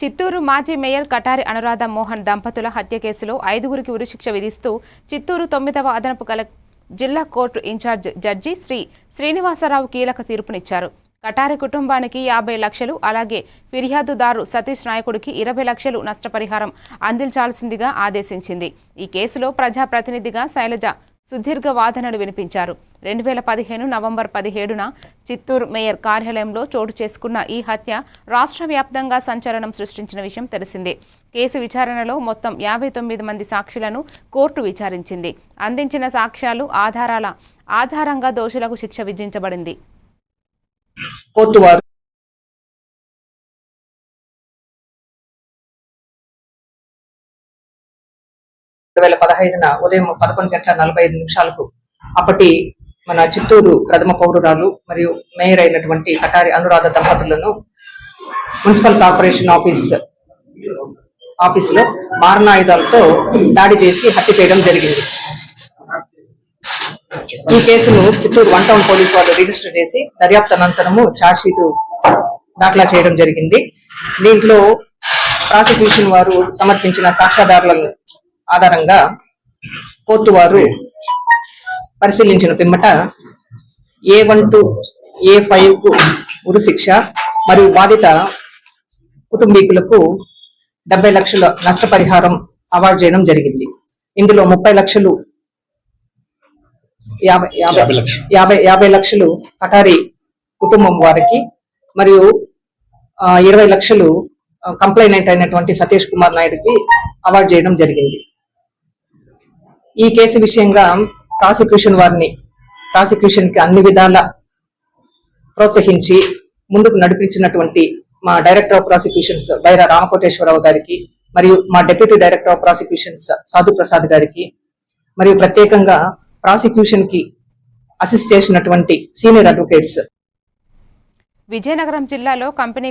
చిత్తూరు మాజీ మేయర్ కటారి అనురాధ మోహన్ దంపతుల హత్య కేసులో ఐదుగురికి ఉరిశిక్ష విధిస్తూ చిత్తూరు తొమ్మిదవ అదనపు కల జిల్లా court incharge judge Shri Srinivasarao కీలక తీర్పునిచ్చారు. కటారి కుటుంబానికి యాభై లక్షలు అలాగే ఫిర్యాదుదారు సతీష్ నాయకుడికి ఇరవై లక్షలు నష్టపరిహారం అందించాల్సిందిగా ఆదేశించింది. ఈ కేసులో ప్రజాప్రతినిధిగా శైలజ సుదీర్ఘ వాదనలు వినిపించారు. రెండు వేల పదిహేను నవంబర్ పదిహేడున చిత్తూరు మేయర్ కార్యాలయంలో చోటు చేసుకున్న ఈ హత్య రాష్ట్ర వ్యాప్తంగా సంచలనం సృష్టించిన విషయం తెలిసిందే. కేసు విచారణలో మొత్తం యాభై తొమ్మిది మంది సాక్షులను కోర్టు విచారించింది. అందించిన సాక్ష్యాలు ఆధారాల ఆధారంగా దోషులకు శిక్ష విధించబడింది. కోర్టు వారు రెండు వేల పదహైదున ఉదయం పదకొండు గంటల నలభై ఐదు నిమిషాలకు అప్పటి మన చిత్తూరు ప్రథమ పౌరురాలు మరియు మేయర్ అయినటువంటి కటారి అనురాధ దంపతులను మున్సిపల్ కార్పొరేషన్ ఆఫీస్ ఆఫీసులో మారణాయుధాలతో దాడి చేసి హత్య చేయడం జరిగింది. ఈ కేసును చిత్తూరు వన్ టౌన్ పోలీసు వాళ్ళు రిజిస్టర్ చేసి దర్యాప్తు అనంతరము ఛార్జ్షీట్ దాఖలా చేయడం జరిగింది. దీంట్లో ప్రాసిక్యూషన్ వారు సమర్పించిన సాక్ష్యాధారాల ఆధారంగా కోర్టు వారు పరిశీలించిన పిమ్మట ఏ వన్ టు ఏ ఫైవ్కు ఉరి శిక్ష మరియు బాధిత కుటుంబీకులకు డెబ్బై లక్షల నష్టపరిహారం అవార్డు చేయడం జరిగింది ఇందులో ముప్పై లక్షలు యాభై యాభై యాభై లక్షలు. కటారి కుటుంబం వారికి మరియు ఇరవై లక్షలు కంప్లైనెంట్ అయినటువంటి సతీష్ కుమార్ నాయుడుకి అవార్డు చేయడం జరిగింది ఈ కేసు విషయంగా ప్రాసిక్యూషన్ వారిని ప్రాసిక్యూషన్కి అన్ని విధాల ప్రోత్సహించి ముందుకు నడిపించినటువంటి మా director of prosecutions Baira Ramakoteswararao గారికి మరియు మా డిప్యూటీ డైరెక్టర్ ఆఫ్ ప్రాసిక్యూషన్స్ సాధు ప్రసాద్ గారికి మరియు ప్రత్యేకంగా ప్రాసిక్యూషన్కి అసిస్ట్ చేసినటువంటి సీనియర్ అడ్వకేట్స్. విజయనగరం జిల్లాలో కంపెనీ